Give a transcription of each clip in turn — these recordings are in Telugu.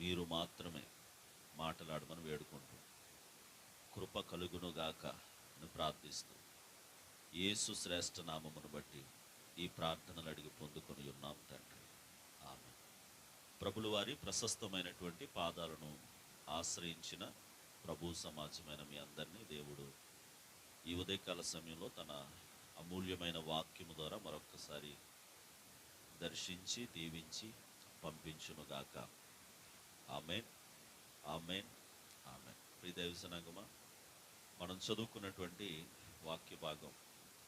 మీరు మాత్రమే మాట్లాడమని వేడుకుంటూ కృప కలుగునుగాక అని ప్రార్థిస్తూ యేసు శ్రేష్ఠ నామమును బట్టి ఈ ప్రార్థనలు అడిగి పొందుకొని ఉన్నాం తండ్రి. ఆమె ప్రభుల వారి ప్రశస్తమైనటువంటి పాదాలను ఆశ్రయించిన ప్రభు సమాజమైన మీ అందరినీ దేవుడు ఈ ఉదయకాల సమయంలో తన అమూల్యమైన వాక్యము ద్వారా మరొక్కసారి దర్శించి దీవించి పంపించునుగాక ఆమెన్. ఆమెన్. ఆమెన్. ప్రియ దైవసనాగమా మనం చదువుకున్నటువంటి వాక్య భాగం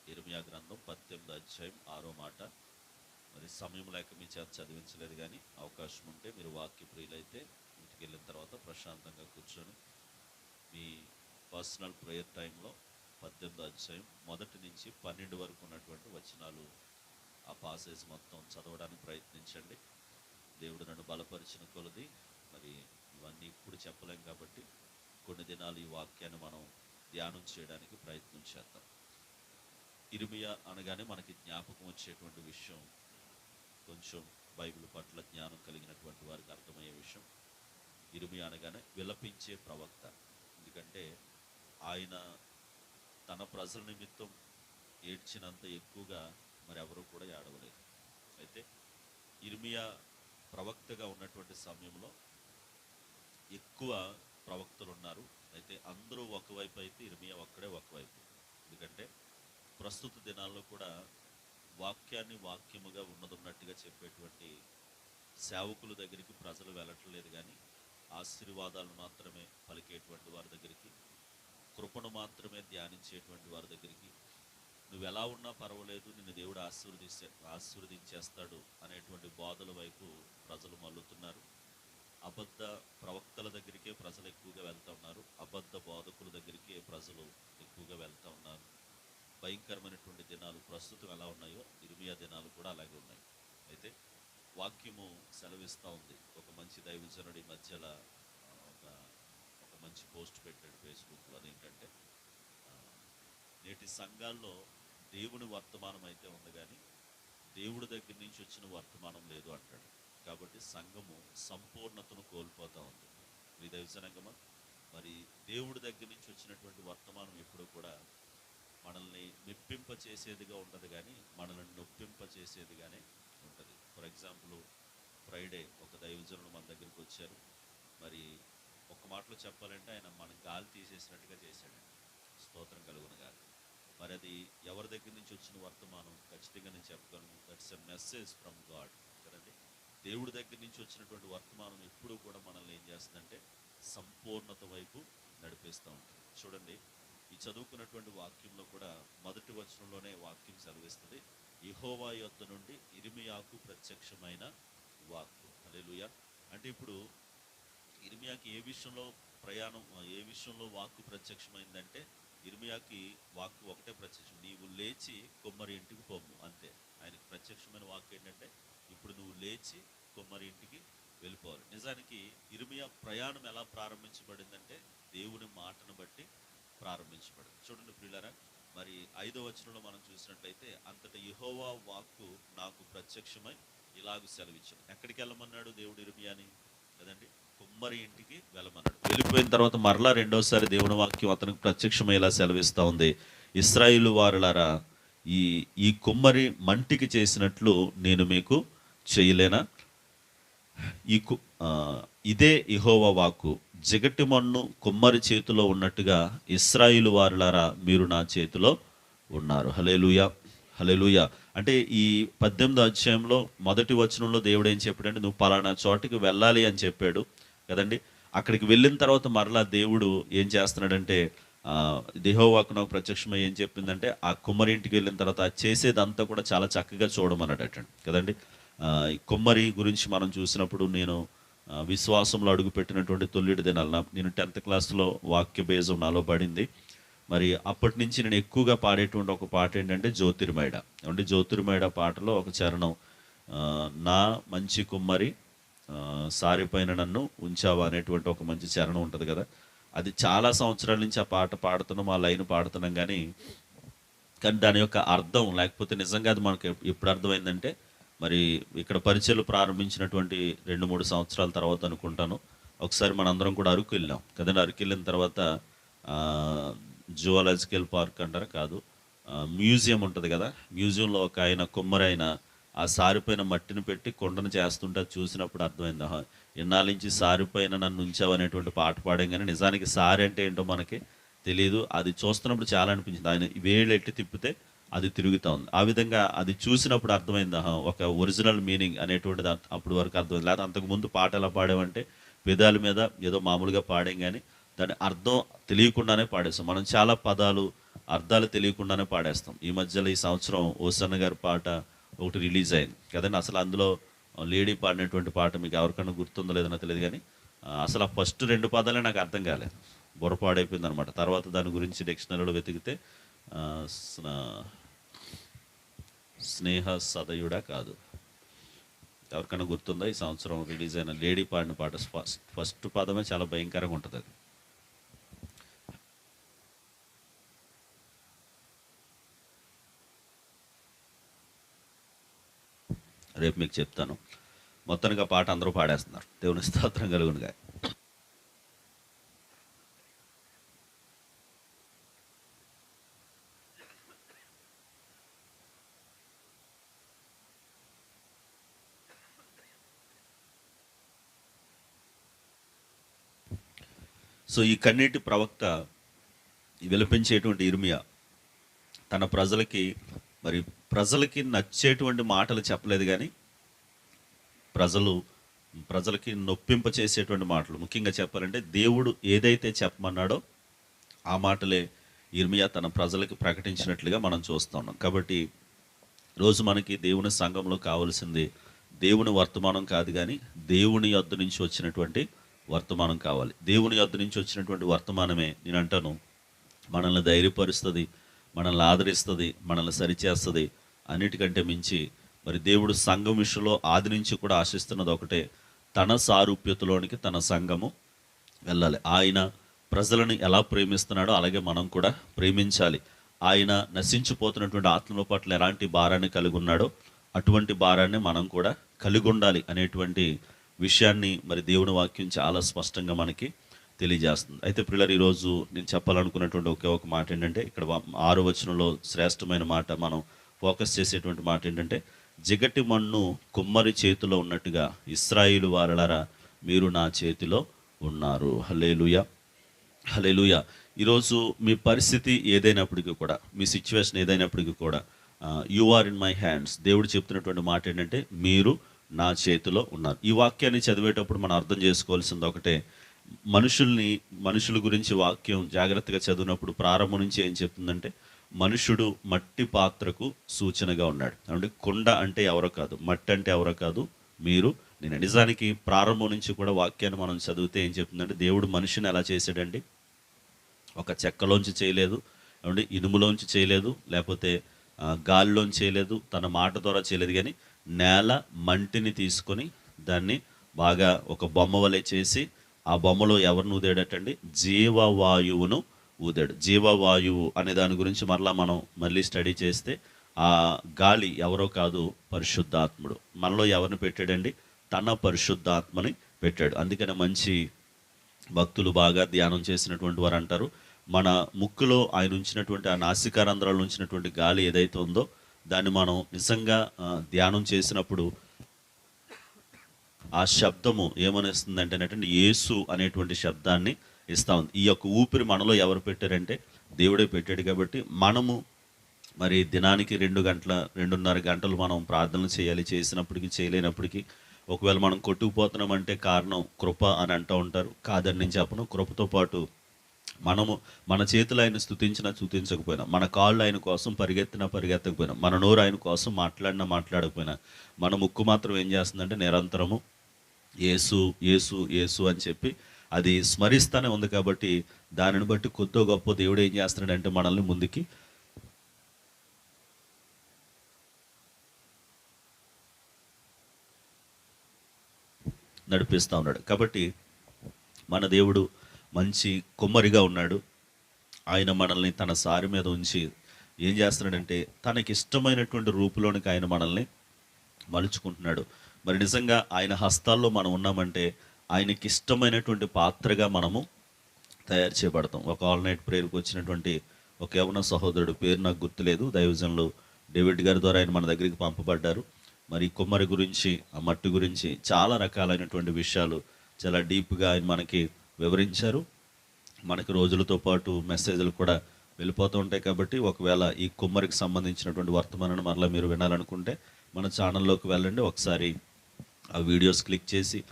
ఇర్మియా గ్రంథం పద్దెనిమిది అధ్యాయం ఆరో మాట. మరి సమయం లేక మీ చేత చదివించలేదు కానీ అవకాశం ఉంటే మీరు వాక్య ప్రియులైతే ఇంటికి వెళ్ళిన తర్వాత ప్రశాంతంగా కూర్చొని మీ పర్సనల్ ప్రేయర్ టైంలో పద్దెనిమిది అధ్యాయం మొదటి నుంచి పన్నెండు వరకు ఉన్నటువంటి వచనాలు ఆ పాసేజ్ మొత్తం చదవడానికి ప్రయత్నించండి. దేవుడు నన్ను బలపరిచిన కొలది మరి ఇవన్నీ ఇప్పుడు చెప్పలేం కాబట్టి కొన్ని దినాలు ఈ వాక్యాన్ని మనం ధ్యానం చేయడానికి ప్రయత్నం చేద్దాం. ఇరిమియా అనగానే మనకి జ్ఞాపకం వచ్చేటువంటి విషయం కొంచెం బైబిల్ పట్ల జ్ఞానం కలిగినటువంటి వారికి అర్థమయ్యే విషయం. ఇరిమియా అనగానే విలపించే ప్రవక్త. ఎందుకంటే ఆయన తన ప్రజల నిమిత్తం ఏడ్చినంత ఎక్కువగా మరి ఎవరు కూడా ఏడవలేదు. అయితే ఇర్మియా ప్రవక్తగా ఉన్నటువంటి సమయంలో ఎక్కువ ప్రవక్తలు ఉన్నారు అయితే అందరూ ఒకవైపు అయితే ఇర్మియా ఒక్కడే ఒకవైపు. ఎందుకంటే ప్రస్తుత దినాల్లో కూడా వాక్యాన్ని వాక్యముగా ఉన్నదున్నట్టుగా చెప్పేటువంటి సేవకుల దగ్గరికి ప్రజలు వెళ్ళట్లేదు కానీ ఆశీర్వాదాలు మాత్రమే పలికేటువంటి వారి దగ్గరికి కృపను మాత్రమే ధ్యానించేటువంటి వారి దగ్గరికి నువ్వు ఎలా ఉన్నా పర్వాలేదు నిన్ను దేవుడు ఆశీర్వదిస్తే ఆశీర్వదించేస్తాడు అనేటువంటి బోధల వైపు ప్రజలు మల్లుతున్నారు అబద్ధ ప్రవక్తల దగ్గరికే ప్రజలు ఎక్కువగా వెళ్తూ ఉన్నారు. అబద్ధ బోధకుల దగ్గరికే ప్రజలు ఎక్కువగా వెళ్తా ఉన్నారు. భయంకరమైనటువంటి దినాలు ప్రస్తుతం ఎలా ఉన్నాయో ఇరుమియా దినాలు కూడా అలాగే ఉన్నాయి. అయితే వాక్యము సెలవిస్తూ ఉంది. ఒక మంచి దైవజనుడి మధ్యలో ఒక ఒక మంచి పోస్ట్ పెట్టాడు ఫేస్బుక్లో అదేంటంటే నేటి సంఘాల్లో దేవుని వర్తమానం అయితే ఉంది కానీ దేవుడి దగ్గర నుంచి వచ్చిన వర్తమానం లేదు అంటాడు. కాబట్టి సంఘము సంపూర్ణతను కోల్పోతూ ఉంది. మీ దైవజనంగమా? మరి దేవుడి దగ్గర నుంచి వచ్చినటువంటి వర్తమానం ఎప్పుడూ కూడా మనల్ని మెప్పింప చేసేదిగా ఉండదు కానీ మనల్ని నొప్పింప చేసేదిగానే ఉంటుంది. ఫర్ ఎగ్జాంపుల్ ఫ్రైడే ఒక దైవజనుడు మన దగ్గరికి వచ్చారు. మరి ఒక మాటలో చెప్పాలంటే ఆయన మన గాలి తీసేసినట్టుగా చేశాడండి స్తోత్రం కలుగున గాలి మరి అది ఎవరి దగ్గర నుంచి వచ్చిన వర్తమానం? ఖచ్చితంగా నేను చెప్పగలను that's a message from God కదండి? దేవుడి దగ్గర నుంచి వచ్చినటువంటి వర్తమానం ఎప్పుడూ కూడా మనల్ని ఏం చేస్తుందంటే సంపూర్ణత వైపు నడిపిస్తూ ఉంటుంది. చూడండి ఈ చదువుకున్నటువంటి వాక్యంలో కూడా మొదటి వచనంలోనే వాక్యం సెలవిస్తుంది. ఇహోవా యొద్ద నుండి ఇరిమియాకు ప్రత్యక్షమైన వాక్కు. హల్లెలూయా. అంటే ఇప్పుడు ఇర్మియాకి ఏ విషయంలో ప్రయాణం ఏ విషయంలో వాక్కు ప్రత్యక్షమైందంటే ఇర్మియాకి వాక్కు ఒకటే ప్రత్యక్షం. నీవు లేచి కొమ్మరి ఇంటికి పొమ్ము. ప్రత్యక్షమైన వాక్కు ఏంటంటే ఇప్పుడు నువ్వు లేచి కొమ్మరి ఇంటికి వెళ్ళిపోవాలి. నిజానికి ఇరుమియా ప్రయాణం ఎలా ప్రారంభించబడిందంటే దేవుని మాటను బట్టి ప్రారంభించబడింది. చూడండి ప్రియులరా మరి ఐదో వచనంలో మనం చూసినట్లయితే అంతట యెహోవా వాక్కు నాకు ప్రత్యక్షమై ఇలాగ సెలవిచ్చాడు ఎక్కడికి వెళ్ళమన్నాడు దేవుడు ఇరుమియాని కదండి కుమ్మరి ఇంటికి వెళ్ళమన్నాడు. వెళ్ళిపోయిన తర్వాత మరలా రెండోసారి దేవుని వాక్యం అతనికి ప్రత్యక్షమయ్యేలా సెలవిస్తూ ఉంది. ఇస్రాయిల్ వారులారా ఈ ఈ కుమ్మరి మంటికి చేసినట్లు నేను మీకు చేయలేనా? ఈ కు ఇదే ఇహోవ వాక్కు. జిగటి మన్ను కుమ్మరి చేతిలో ఉన్నట్టుగా ఇస్రాయిలు వారులారా మీరు నా చేతిలో ఉన్నారు. హలేలుయ హలేలుయ అంటే ఈ పద్దెనిమిదో అధ్యాయంలో మొదటి వచనంలో దేవుడు ఏం చెప్పాడంటే నువ్వు పలానా చోటికి వెళ్ళాలి అని చెప్పాడు కదండి. అక్కడికి వెళ్ళిన తర్వాత మరలా దేవుడు ఏం చేస్తున్నాడంటే దేహోవాకు నాకు ప్రత్యక్షమై ఏం చెప్పిందంటే ఆ కుమ్మరి ఇంటికి వెళ్ళిన తర్వాత అది చేసేదంతా కూడా చాలా చక్కగా చూడమన్నాడట కదండి? ఈ కుమ్మరి గురించి మనం చూసినప్పుడు నేను విశ్వాసంలో అడుగుపెట్టినటువంటి తొల్లిడి దినాలు నా- నేను టెన్త్ క్లాస్లో వాక్య బేజం నాలో పడింది. మరి అప్పటి నుంచి నేను ఎక్కువగా పాడేటువంటి ఒక పాట ఏంటంటే జ్యోతిర్మేడ. అంటే జ్యోతిర్మేడ పాటలో ఒక చరణం నా మంచి కుమ్మరి సారిపైన నన్ను ఉంచావా అనేటువంటి ఒక మంచి చరణం ఉంటుంది కదా? అది చాలా సంవత్సరాల నుంచి ఆ పాట పాడుతున్నాం ఆ లైన్ పాడుతున్నాం కానీ కానీ దాని యొక్క అర్థం లేకపోతే నిజంగా అది మనకు ఎప్పుడు అర్థమైందంటే మరి ఇక్కడ పరిచయలు ప్రారంభించినటువంటి రెండు మూడు సంవత్సరాల తర్వాత అనుకుంటాను. ఒకసారి మనందరం కూడా అరకు వెళ్ళాం. కదండి? అరకు వెళ్ళిన తర్వాత జువాలజికల్ పార్క్ అంటారా? కాదు. మ్యూజియం ఉంటుంది కదా? మ్యూజియంలో ఒక ఆయన కుమ్మరైన ఆ సారిపోయిన మట్టిని పెట్టి కొండను చేస్తుంటే అది చూసినప్పుడు అర్థమైంది. ఇన్నాళ్ళ నుంచి సారిపోయిన నన్ను ఉంచావు అనేటువంటి పాట పాడాం కానీ నిజానికి సారి అంటే ఏంటో మనకి తెలియదు అది చూస్తున్నప్పుడు చాలా అనిపించింది. ఆయన వేళ్ళు ఎట్టి తిప్పితే అది తిరుగుతూ ఉంది. ఆ విధంగా అది చూసినప్పుడు అర్థమైంది. ఒక ఒరిజినల్ మీనింగ్ అనేటువంటిది అప్పుడు వరకు అర్థమైంది. లేకపోతే అంతకుముందు పాట ఎలా పాడామంటే పెదాల మీద ఏదో మామూలుగా పాడాం కానీ దాని అర్థం తెలియకుండానే పాడేస్తాం. మనం చాలా పదాలు అర్థాలు తెలియకుండానే పాడేస్తాం. ఈ మధ్యలో ఈ సంవత్సరం ఓసన్న గారి పాట ఒకటి రిలీజ్ అయింది. కదండి అసలు అందులో లేడీ పాడినటువంటి పాట మీకు ఎవరికైనా గుర్తుందో లేదో తెలియదు కానీ అసలు ఆ ఫస్ట్ రెండు పదాలే నాకు అర్థం కాలేదు. బుర్రపాడైపోయింది అనమాట తర్వాత దాని గురించి డిక్షనరీలో వెతికితే స్నేహ సదయుడా కాదు. ఎవరికైనా గుర్తుందా? ఈ సంవత్సరం రిలీజ్ అయిన లేడీ పాడిన పాట ఫస్ట్ ఫస్ట్ పదమే చాలా భయంకరంగా ఉంటుంది అది. రేపు మీకు చెప్తాను. మొత్తానికి పాట అందరూ పాడేస్తున్నారు. దేవుని స్తోత్రం కలుగునుగా సో ఈ కన్నీటి ప్రవక్త విలపించేటువంటి ఇర్మియా తన ప్రజలకి మరి ప్రజలకి నచ్చేటువంటి మాటలు చెప్పలేదు కానీ ప్రజలు ప్రజలకి నొప్పింప చేసేటువంటి మాటలు. ముఖ్యంగా చెప్పాలంటే దేవుడు ఏదైతే చెప్పమన్నాడో ఆ మాటలే ఇర్మియా తన ప్రజలకి ప్రకటించినట్లుగా మనం చూస్తున్నాం కాబట్టి రోజు మనకి దేవుని సంఘంలో కావాల్సింది దేవుని వర్తమానం కాదు కానీ దేవుని యొద్ద నుంచి వచ్చినటువంటి వర్తమానం కావాలి. దేవుని యొద్ద నుంచి వచ్చినటువంటి వర్తమానమే నేను అంటాను మనల్ని ధైర్యపరుస్తుంది మనల్ని ఆదరిస్తుంది మనల్ని సరిచేస్తుంది అన్నిటికంటే మించి మరి దేవుడు సంఘం విషయంలో ఆది నుంచి కూడా ఆశిస్తున్నది ఒకటే తన సారూప్యతలోనికి తన సంఘము వెళ్ళాలి. ఆయన ప్రజలను ఎలా ప్రేమిస్తున్నాడో అలాగే మనం కూడా ప్రేమించాలి. ఆయన నశించిపోతున్నటువంటి ఆత్మల పట్ల ఎలాంటి భారాన్ని కలిగి ఉన్నాడో అటువంటి భారాన్ని మనం కూడా కలిగి ఉండాలి అనేటువంటి విషయాన్ని మరి దేవుని వాక్యం చాలా స్పష్టంగా మనకి తెలియజేస్తుంది. అయితే పిల్లలు ఈరోజు నేను చెప్పాలనుకున్నటువంటి ఒకే ఒక మాట ఏంటంటే ఇక్కడ ఆరు వచనంలో శ్రేష్టమైన మాట మనం ఫోకస్ చేసేటువంటి మాట ఏంటంటే జిగటి మన్ను కుమ్మరి చేతిలో ఉన్నట్టుగా ఇస్రాయిలు వారలరా మీరు నా చేతిలో ఉన్నారు. హలేలుయ హలేలుయ ఈరోజు మీ పరిస్థితి ఏదైనప్పటికీ కూడా మీ సిచ్యువేషన్ ఏదైనప్పటికీ కూడా you are in my hands దేవుడు చెప్తున్నటువంటి మాట ఏంటంటే మీరు నా చేతిలో ఉన్నారు. ఈ వాక్యాన్ని చదివేటప్పుడు మనం అర్థం చేసుకోవాల్సింది ఒకటే మనుషుల్ని మనుషుల గురించి వాక్యం జాగ్రత్తగా చదివినప్పుడు ప్రారంభం నుంచి ఏం చెప్తుందంటే మనుషుడు మట్టి పాత్రకు సూచనగా ఉన్నాడు. అంటే కొండ అంటే ఎవరో కాదు మట్టి అంటే ఎవరో కాదు మీరు నేను నిజానికి ప్రారంభం నుంచి కూడా వాక్యాన్ని మనం చదివితే ఏం చెప్తుందంటే దేవుడు మనిషిని ఎలా చేశాడండి? ఒక చెక్కలోంచి చేయలేదు ఏమంటే ఇనుములోంచి చేయలేదు లేకపోతే గాల్లోంచి గాలిలోంచి చేయలేదు తన మాట ద్వారా చేయలేదు కానీ నేల మంటిని తీసుకొని దాన్ని బాగా ఒక బొమ్మ వలె చేసి ఆ బొమ్మలో ఎవరిని ఊదాడటండి? జీవవాయువును ఊదాడు. జీవవాయువు అనే దాని గురించి మరలా మనం మళ్ళీ స్టడీ చేస్తే ఆ గాలి ఎవరో కాదు పరిశుద్ధాత్ముడు. మనలో ఎవరిని పెట్టాడండి? తన పరిశుద్ధాత్మని పెట్టాడు. అందుకనే మంచి భక్తులు బాగా ధ్యానం చేసినటువంటి వారు అంటారు. మన ముక్కులో ఆయన ఉంచినటువంటి ఆ నాసికారంధ్రాలు ఉంచినటువంటి గాలి ఏదైతే ఉందో దాన్ని మనం నిజంగా ధ్యానం చేసినప్పుడు ఆ శబ్దము ఏమనిస్తుంది అంటే యేసు అనేటువంటి శబ్దాన్ని ఇస్తా ఉంది. ఈ యొక్క ఊపిరి మనలో ఎవరు పెట్టారంటే దేవుడే పెట్టాడు కాబట్టి మనము మరి దినానికి రెండు గంటల రెండున్నర గంటలు మనం ప్రార్థనలు చేయాలి చేసినప్పటికీ చేయలేనప్పటికీ ఒకవేళ మనం కొట్టుకుపోతున్నామంటే కారణం కృప అని అంటూ ఉంటారు. కాదని నేను చెప్పను కృపతో పాటు మనము మన చేతులు ఆయన స్థుతించినా స్థుతించకపోయినా మన కాళ్ళు ఆయన కోసం పరిగెత్తినా పరిగెత్తకపోయినా మన నోరు ఆయన కోసం మాట్లాడినా మాట్లాడకపోయినా మన ముక్కు మాత్రం ఏం చేస్తుందంటే నిరంతరము యేసు యేసు యేసు అని చెప్పి అది స్మరిస్తానే ఉంది కాబట్టి దానిని బట్టి కొద్దో గొప్ప దేవుడు ఏం చేస్తున్నాడంటే మనల్ని ముందుకి నడిపిస్తూ ఉన్నాడు. కాబట్టి మన దేవుడు మంచి కుమ్మరిగా ఉన్నాడు. ఆయన మనల్ని తన సారి మీద ఉంచి ఏం చేస్తున్నాడంటే తనకి ఇష్టమైనటువంటి రూపులోనికి ఆయన మనల్ని మలుచుకుంటున్నాడు. మరి నిజంగా ఆయన హస్తాల్లో మనం ఉన్నామంటే ఆయనకి ఇష్టమైనటువంటి పాత్రగా మనము తయారు చేయబడతాం. ఒక ఆల్ నైట్ ప్రేయర్కి వచ్చినటువంటి ఒక యవన సహోదరుడు పేరు నాకు గుర్తులేదు. దైవజన్లు డేవిడ్ గారి ద్వారా ఆయన మన దగ్గరికి పంపబడ్డారు. మరి కుమ్మరి గురించి ఆ మట్టి గురించి చాలా రకాలైనటువంటి విషయాలు చాలా డీప్గా ఆయన మనకి వివరించారు. మనకి రోజులతో పాటు మెసేజ్లు కూడా వెళ్ళిపోతూ ఉంటాయి కాబట్టి ఒకవేళ ఈ కుమ్మరికి సంబంధించినటువంటి వర్తమానాన్ని మరలా మీరు వినాలనుకుంటే మన ఛానల్లోకి వెళ్ళండి. ఒకసారి ఆ వీడియోస్ క్లిక్ చేసి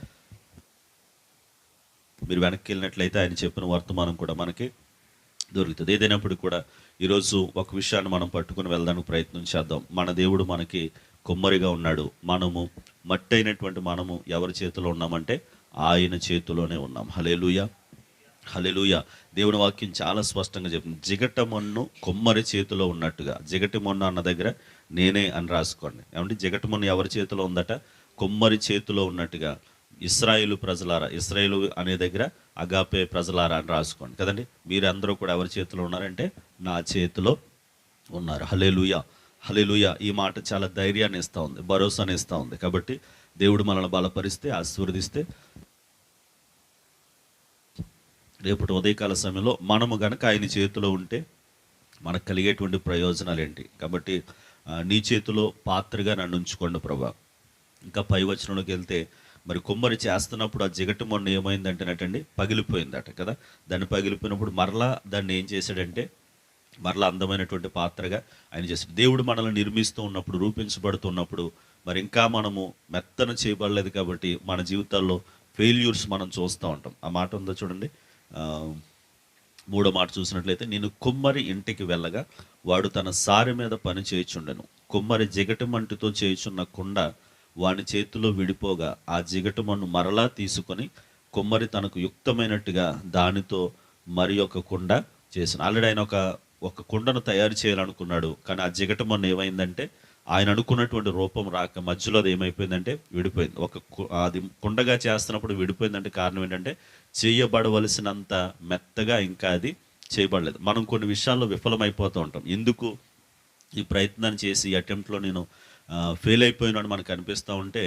మీరు వెనక్కి వెళ్ళినట్లయితే ఆయన చెప్పిన వర్తమానం కూడా మనకి దొరుకుతుంది. ఏదైనప్పుడు కూడా ఈరోజు ఒక విషయాన్ని మనం పట్టుకుని వెళ్ళడానికి ప్రయత్నం చేద్దాం. మన దేవుడు మనకి కొమ్మరిగా ఉన్నాడు. మనము మట్టి అయినటువంటి మనము ఎవరి చేతిలో ఉన్నామంటే ఆయన చేతిలోనే ఉన్నాం. హలేలుయ హలేలుయ దేవుని వాక్యం చాలా స్పష్టంగా చెప్తుంది. జిగట మొన్ను కొమ్మరి చేతిలో ఉన్నట్టుగా. జిగటి మొన్ను అన్న దగ్గర నేనే అని రాసుకోండి. ఏమంటే జిగట మొన్ను ఎవరి చేతిలో ఉందట? కొమ్మరి చేతిలో ఉన్నట్టుగా ఇస్రాయేలు ప్రజలారా ఇస్రాయేలు అనే దగ్గర అగాపే ప్రజలారా అని రాసుకోండి. కదండి? మీరందరూ కూడా ఎవరి చేతిలో ఉన్నారంటే నా చేతిలో ఉన్నారు. హలేలుయ హలేలుయ ఈ మాట చాలా ధైర్యాన్ని ఇస్తూ ఉంది భరోసాని ఇస్తూ ఉంది. కాబట్టి దేవుడు మనల్ని బలపరిస్తే ఆశీర్వదిస్తే రేపటి ఉదయకాల సమయంలో మనము గనక ఆయన చేతిలో ఉంటే మనకు కలిగేటువంటి ప్రయోజనాలు ఏంటి కాబట్టి నీ చేతిలో పాత్రగా నన్ను ఉంచుకోండి ప్రభా. ఇంకా పై వచనంలోకి వెళ్తే మరి కుమ్మరి చేస్తున్నప్పుడు ఆ జిగట మొన్న ఏమైందంటేనటండి పగిలిపోయిందట కదా. దాన్ని పగిలిపోయినప్పుడు మరలా దాన్ని ఏం చేశాడంటే మరలా అందమైనటువంటి పాత్రగా ఆయన చేశాడు. దేవుడు మనల్ని నిర్మిస్తూ ఉన్నప్పుడు రూపించబడుతున్నప్పుడు మరి ఇంకా మనము మెత్తన చేయబడలేదు కాబట్టి మన జీవితాల్లో ఫెయిల్యూర్స్ మనం చూస్తూ ఉంటాం. ఆ మాట ఉందో చూడండి. మూడో మాట చూసినట్లయితే నేను కుమ్మరి ఇంటికి వెళ్ళగా వాడు తన సారి మీద పని చేయుచుండెను. కుమ్మరి జిగటి మంటితో చేయుచున్న కుండ వాని చేతిలో విడిపోగా ఆ జిగటు మన్ను మరలా తీసుకొని కుమ్మరి తనకు యుక్తమైనట్టుగా దానితో మరి ఒక కుండ చేసిన ఆల్రెడీ ఆయన ఒక ఒక కుండను తయారు చేయాలనుకున్నాడు కానీ ఆ జిగట మన్ను ఏమైందంటే ఆయన అనుకున్నటువంటి రూపం రాక మధ్యలో అది ఏమైపోయిందంటే విడిపోయింది. ఒక అది కుండగా చేస్తున్నప్పుడు విడిపోయిందంటే కారణం ఏంటంటే చేయబడవలసినంత మెత్తగా ఇంకా అది చేయబడలేదు. మనం కొన్ని విషయాల్లో విఫలమైపోతూ ఉంటాం. ఎందుకు ఈ ప్రయత్నాన్ని చేసి ఈ అటెంప్ట్లో నేను ఫెయిల్ అయిపోయినాడు మనకు అనిపిస్తూ ఉంటే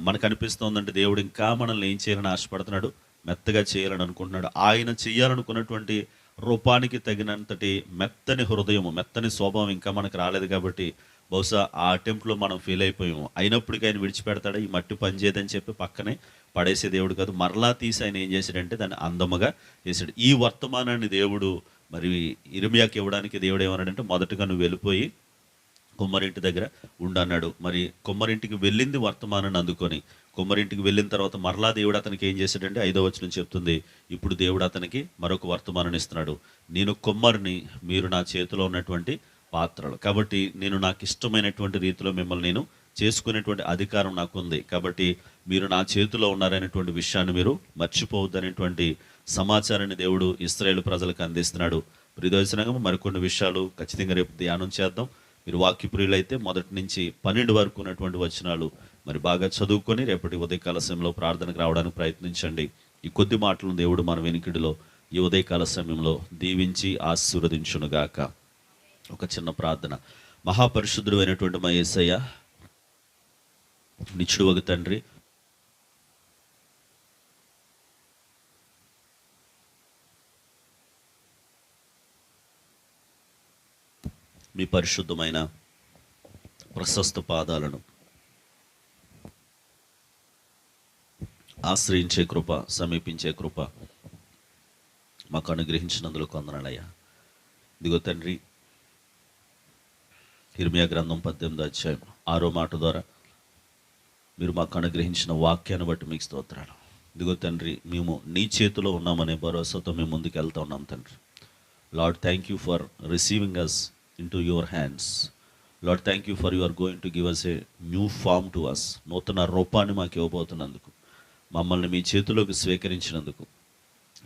మనకు అనిపిస్తుందంటే దేవుడు ఇంకా మనల్ని ఏం చేయాలని ఆశపడుతున్నాడు? మెత్తగా చేయాలని అనుకుంటున్నాడు. ఆయన చేయాలనుకున్నటువంటి రూపానికి తగినంతటి మెత్తని హృదయము మెత్తని స్వభావం ఇంకా మనకు రాలేదు కాబట్టి బహుశా ఆ అటెంప్ట్లో మనం ఫెయిల్ అయిపోయాము. అయినప్పటికీ ఆయన విడిచిపెడతాడు? ఈ మట్టి పనిచేయదని చెప్పి పక్కనే పడేసే దేవుడు కాదు. మరలా తీసి ఆయన ఏం చేశాడంటే దాన్ని అందముగా చేశాడు. ఈ వర్తమానాన్ని దేవుడు మరి ఇరిమియాకి ఇవ్వడానికి దేవుడు ఏమన్నాడంటే మొదటగా నువ్వు వెళ్ళిపోయి కుమ్మరింటి దగ్గర ఉండన్నాడు. మరి కుమ్మరింటికి వెళ్ళింది వర్తమానాన్ని అందుకొని. కుమ్మరింటికి వెళ్ళిన తర్వాత మరలా దేవుడు అతనికి ఏం చేశాడంటే ఐదో వచనం చెప్తుంది. ఇప్పుడు దేవుడు అతనికి మరొక వర్తమానాన్ని ఇస్తున్నాడు. నేను కుమ్మరిని మీరు నా చేతిలో ఉన్నటువంటి పాత్రలు. కాబట్టి నేను నాకు ఇష్టమైనటువంటి రీతిలో మిమ్మల్ని నేను చేసుకునేటువంటి అధికారం నాకు ఉంది కాబట్టి మీరు నా చేతిలో ఉన్నారనేటువంటి విషయాన్ని మీరు మర్చిపోవద్దనేటువంటి సమాచారాన్ని దేవుడు ఇస్రాయేల్ ప్రజలకు అందిస్తున్నాడు. ప్రిదర్శనంగా మరికొన్ని విషయాలు ఖచ్చితంగా రేపు ధ్యానం చేద్దాం. మీరు వాక్యప్రియులైతే మొదటి నుంచి పన్నెండు వరకు ఉన్నటువంటి వచనాలు మరి బాగా చదువుకొని రేపటి ఉదయకాల సమయంలో ప్రార్థనకు రావడానికి ప్రయత్నించండి. ఈ కొద్ది మాటలను దేవుడు మన వెనుకడిలో ఈ ఉదయకాల సమయంలో దీవించి ఆశీర్వదించునుగాక. ఒక చిన్న ప్రార్థన. మహాపరిశుద్ధుడు అయినటువంటి మా ఏసయ్య నిచ్చుడు ఒక తండ్రి మీ పరిశుద్ధమైన ప్రశస్త పాదాలను ఆశ్రయించే కృప సమీపించే కృప మాకు అనుగ్రహించినందుకు కొందనాలయ్యా ఇదిగో తండ్రి ఇర్మియా గ్రంథం పద్దెనిమిది అధ్యాయం ఆరో మాట ద్వారా మీరు మాకు అనుగ్రహించిన వాక్యాన్ని బట్టి మీకు స్తోత్రాలు. ఇదిగో తండ్రి మేము నీ చేతిలో ఉన్నామనే భరోసాతో మేము ముందుకు వెళ్తా ఉన్నాం తండ్రి. Lord thank you for receiving us into your hands Lord thank you for you are going to give us a new form to us నూతన రూపాన్ని మాకు ఇవ్వబోతున్నందుకు. మమ్మల్ని మీ చేతిలోకి స్వీకరించినందుకు.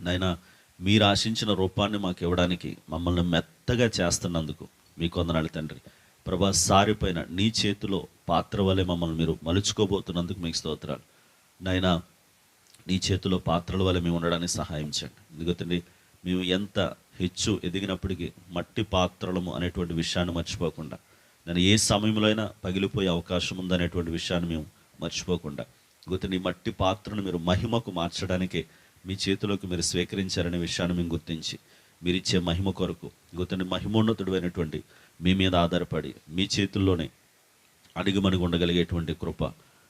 నాయన మీరు ఆశించిన రూపాన్ని మాకు ఇవ్వడానికి మమ్మల్ని మెత్తగా చేస్తున్నందుకు మీ కొందనాలు తండ్రి. ప్రభా సారిపోయిన నీ చేతిలో పాత్ర వలె మమ్మల్ని మీరు మలుచుకోబోతున్నందుకు మీకు స్తోత్రాలు. నాయన నీ చేతిలో పాత్రల వల్ల మేము ఉండడానికి సహాయం చేయండి. ఎందుకంటే మేము ఎంత హెచ్చు ఎదిగినప్పటికీ మట్టి పాత్రలము అనేటువంటి విషయాన్ని మర్చిపోకుండా నేను ఏ సమయంలో అయినా పగిలిపోయే అవకాశం ఉందనేటువంటి విషయాన్ని మేము మర్చిపోకుండా గుర్తు నీ మట్టి పాత్రను మీరు మహిమకు మార్చడానికే మీ చేతిలోకి మీరు స్వీకరించారనే విషయాన్ని మేము గుర్తించి మీరు ఇచ్చే మహిమ కొరకు గుర్తుని మహిమోన్నతుడు అయినటువంటి మీ మీద ఆధారపడి మీ చేతుల్లోనే అడిగిమణిగి ఉండగలిగేటువంటి కృప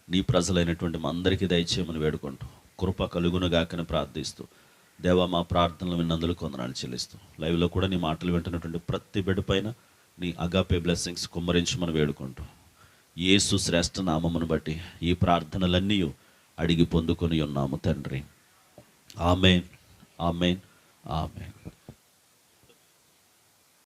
నీ ప్రజలైనటువంటి మా అందరికీ దయచేయమని వేడుకుంటూ కృప కలుగునుగాకని ప్రార్థిస్తూ దేవా మా ప్రార్థనలు విన్నందుకు కొందనాలు చెల్లిస్తూ లైవ్లో కూడా నీ మాటలు వింటున్నటువంటి ప్రతి బిడ్డ పైన నీ అగాపే బ్లెస్సింగ్స్ కుమ్మరించమని వేడుకుంటూ ఏసు శ్రేష్ఠ నామమును బట్టి ఈ ప్రార్థనలన్నీ అడిగి పొందుకొని ఉన్నాము తండ్రి. ఆమెన్. ఆమెన్. ఆమెన్.